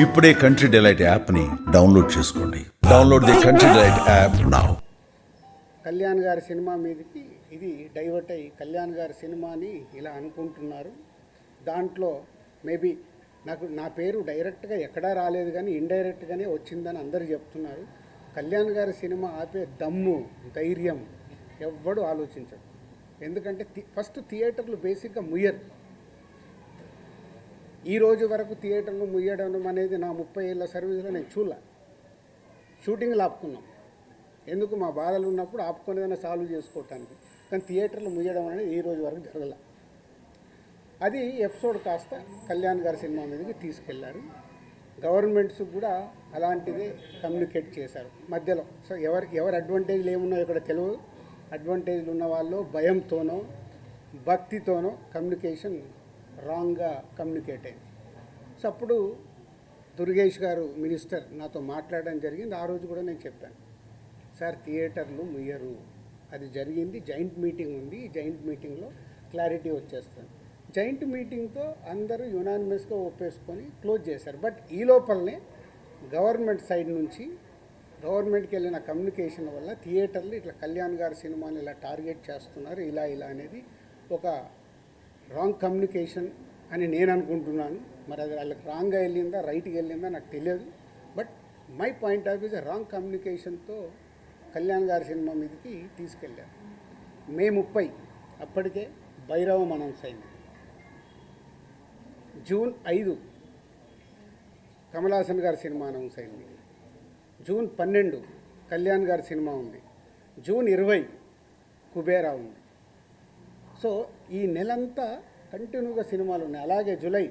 ఇప్పుడే country delight యాప్ని download చేసుకోండి. Download the Country Delight app now Kalyan గారి సినిమా మీదకి ఇది డైవర్ట్ అయ్యి కళ్యాణ్ గారి సినిమాని ఇలా అనుకుంటున్నారు. దాంట్లో మేబీ నాకు నా పేరు డైరెక్ట్గా ఎక్కడా రాలేదు కానీ ఇండైరెక్ట్గానే వచ్చిందని అందరూ చెప్తున్నారు. కళ్యాణ్ గారి సినిమా ఆపే దమ్ము ధైర్యం ఎవ్వడు ఆలోచించడు ఎందుకంటే థి- ఫస్ట్ థియేటర్లు బేసిక్గా ముయ్యరు. ఈ రోజు వరకు థియేటర్లు ముయ్యడం అనేది నా ముప్పై ఏళ్ళ సర్వీస్లో నేను చూడలే. షూటింగ్లు ఆపుకున్నాం. ఎందుకు మా బాధలు ఉన్నప్పుడు ఆపుకునేదైనా సాల్వ్ చేసుకోవటానికి. కానీ థియేటర్లు ముయ్యడం అనేది ఈ రోజు వరకు జరగల. అది ఎపిసోడ్ కాస్త కళ్యాణ్ గారి సినిమా మీదకి తీసుకెళ్ళారు. గవర్నమెంట్స్ కూడా అలాంటిదే కమ్యూనికేట్ చేశారు. మధ్యలో సో ఎవరి ఎవరి అడ్వాంటేజ్లు ఏమున్నాయో ఇక్కడ తెలుగు అడ్వాంటేజ్లు ఉన్న వాళ్ళు భయంతోనో భక్తితోనో కమ్యూనికేషన్ రాంగ్గా కమ్యూనికేట్ అయింది. సో అప్పుడు దుర్గేష్ గారు మినిస్టర్ నాతో మాట్లాడడం జరిగింది. ఆ రోజు కూడా నేను చెప్పాను. సార్ థియేటర్లు ముయ్యరు. అది జరిగింది. జాయింట్ మీటింగ్ ఉంది. ఈ జాయింట్ మీటింగ్లో క్లారిటీ వచ్చేస్తుంది. జాయింట్ మీటింగ్తో అందరూ యునానిమస్గా ఒప్పేసుకొని క్లోజ్ చేశారు. బట్ ఈ లోపలనే గవర్నమెంట్ సైడ్ నుంచి గవర్నమెంట్కి వెళ్ళిన కమ్యూనికేషన్ వల్ల థియేటర్లు ఇట్లా కళ్యాణ్ గారి సినిమాని ఇలా టార్గెట్ చేస్తున్నారు. ఇలా ఇలా అనేది ఒక రాంగ్ కమ్యూనికేషన్ అని నేను అనుకుంటున్నాను. మరి అది వాళ్ళకి రాంగ్గా వెళ్ళిందా రైట్గా వెళ్ళిందా నాకు తెలియదు. But my point of views wrong కమ్యూనికేషన్తో Kalyan గారి సినిమా మీదకి తీసుకెళ్ళారు. మే ముప్పై అప్పటికే భైరవం అనౌన్స్ అయింది. జూన్ ఐదు కమలాసన్ గారి సినిమా అనౌన్స్ అయింది. జూన్ పన్నెండు కళ్యాణ్ గారి సినిమా ఉంది. జూన్ ఇరవై కుబేరా ఉంది. సో ఈ నెలంతా కంటిన్యూగా సినిమాలు ఉన్నాయి. అలాగే జూలై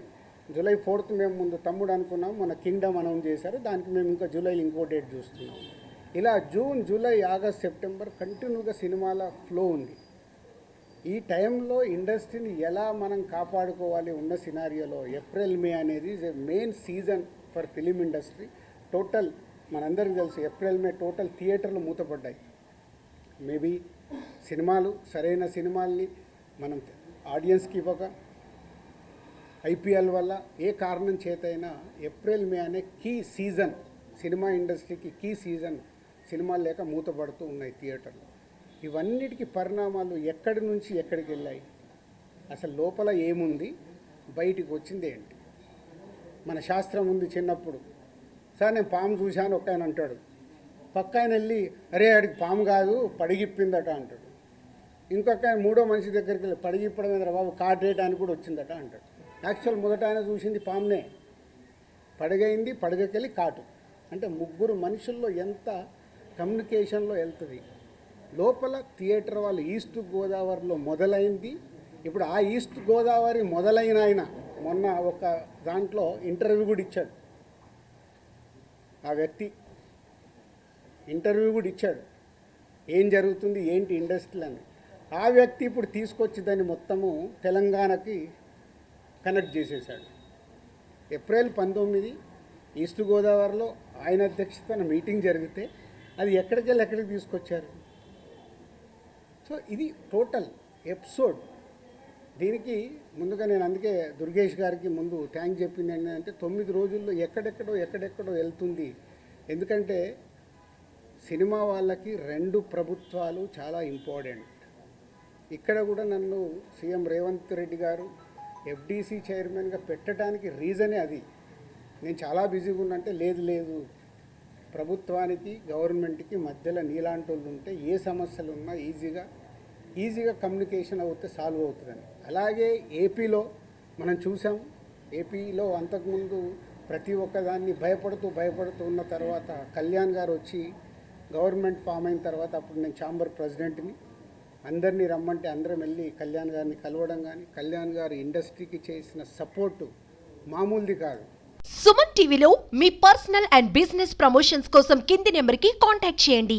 జూలై ఫోర్త్ మేము ముందు తమ్ముడు అనుకున్నాం మన కింగ్డమ్ అనౌన్స్ చేశారు. దానికి మేము ఇంకా జూలై ఇంకో డేట్ చూస్తున్నాం. ఇలా జూన్ జూలై ఆగస్ట్ సెప్టెంబర్ కంటిన్యూగా సినిమాల ఫ్లో ఉంది. ఈ టైంలో ఇండస్ట్రీని ఎలా మనం కాపాడుకోవాలి ఉన్న సినారియోలో ఏప్రిల్ మే అనేది is a main season for film industry. Total మనందరికీ తెలుసు ఏప్రిల్ మే టోటల్ థియేటర్లు మూతపడ్డాయి. మేబీ సినిమాలు సరైన సినిమాల్ని మనం ఆడియన్స్కి ఇవ్వక ఐపీఎల్ వల్ల ఏ కారణం చేతైనా ఏప్రిల్ మే అనే కీ సీజన్ సినిమా ఇండస్ట్రీకి కీ సీజన్ సినిమాలు లేక మూతపడుతూ ఉన్నాయి థియేటర్లు. ఇవన్నిటికీ పరిణామాలు ఎక్కడి నుంచి ఎక్కడికి వెళ్ళాయి? అసలు లోపల ఏముంది? బయటికి వచ్చింది ఏంటి? మన శాస్త్రం ఉంది చిన్నప్పుడు. సార్ నేను పాము చూశాను ఒక ఆయన అంటాడు. పక్క ఆయన వెళ్ళి అరే ఆడికి పాము కాదు పడిగిప్పిందట అంటాడు. ఇంకొక ఆయన మూడో మనిషి దగ్గరికి వెళ్ళి పడిగిప్పడం మీద బాబు కాటేయడానికి కూడా వచ్చిందట అంటాడు. యాక్చువల్ మొదట ఆయన చూసింది పామునే. పడగైంది పడగకెళ్ళి కాటు. అంటే ముగ్గురు మనుషుల్లో ఎంత కమ్యూనికేషన్లో వెళ్తుంది. లోపల థియేటర్ వాళ్ళు ఈస్ట్ గోదావరిలో మొదలైంది. ఇప్పుడు ఆ ఈస్ట్ గోదావరి మొదలైన ఆయన మొన్న ఒక దాంట్లో ఇంటర్వ్యూ కూడా ఇచ్చాడు. ఆ వ్యక్తి ఇంటర్వ్యూ కూడా ఇచ్చాడు. ఏం జరుగుతుంది? ఏంటి ఇండస్ట్రీలు అని. ఆ వ్యక్తి ఇప్పుడు తీసుకొచ్చి దాన్ని మొత్తము తెలంగాణకి కనెక్ట్ చేసేసాడు ఏప్రిల్ పంతొమ్మిది ఈస్ట్ గోదావరిలో ఆయన అధ్యక్షతన మీటింగ్ జరిగితే అది ఎక్కడికి వెళ్ళి ఎక్కడికి తీసుకొచ్చారు? సో ఇది టోటల్ ఎపిసోడ్. దీనికి ముందుగా నేను అందుకే దుర్గేష్ గారికి ముందు థ్యాంక్ చెప్పింది ఏంటంటే తొమ్మిది రోజుల్లో ఎక్కడెక్కడో ఎక్కడెక్కడో వెళ్తుంది. ఎందుకంటే సినిమా వాళ్ళకి రెండు ప్రభుత్వాలు చాలా ఇంపార్టెంట్. ఇక్కడ కూడా నన్ను సీఎం రేవంత్ రెడ్డి గారు ఎఫ్డీసీ చైర్మన్గా పెట్టడానికి రీజనే అది. నేను చాలా బిజీగా ఉన్నంటే లేదు లేదు. ప్రభుత్వానికి గవర్నమెంట్కి మధ్యలో నీలాంటి వాళ్ళు ఉంటే ఏ సమస్యలు ఉన్నా ఈజీగా ఈజీగా కమ్యూనికేషన్ అవుతే సాల్వ్ అవుతుందని. అలాగే ఏపీలో మనం చూసాం ఏపీలో అంతకుముందు ప్రతి ఒక్కదాన్ని భయపడుతూ భయపడుతూ ఉన్న తర్వాత కళ్యాణ్ గారు వచ్చి గవర్నమెంట్ ఫామ్ అయిన తర్వాత అప్పుడు నేను ఛాంబర్ ప్రెసిడెంట్ని అందరినీ రమ్మంటే అందరం వెళ్ళి కళ్యాణ్ గారిని కలవడం కానీ కళ్యాణ్ గారు ఇండస్ట్రీకి చేసిన సపోర్టు మామూలుది కాదు. సుమన్ టీవీలో మీ పర్సనల్ అండ్ బిజినెస్ ప్రమోషన్స్ కోసం కింది నెంబర్కి కాంటాక్ట్ చేయండి.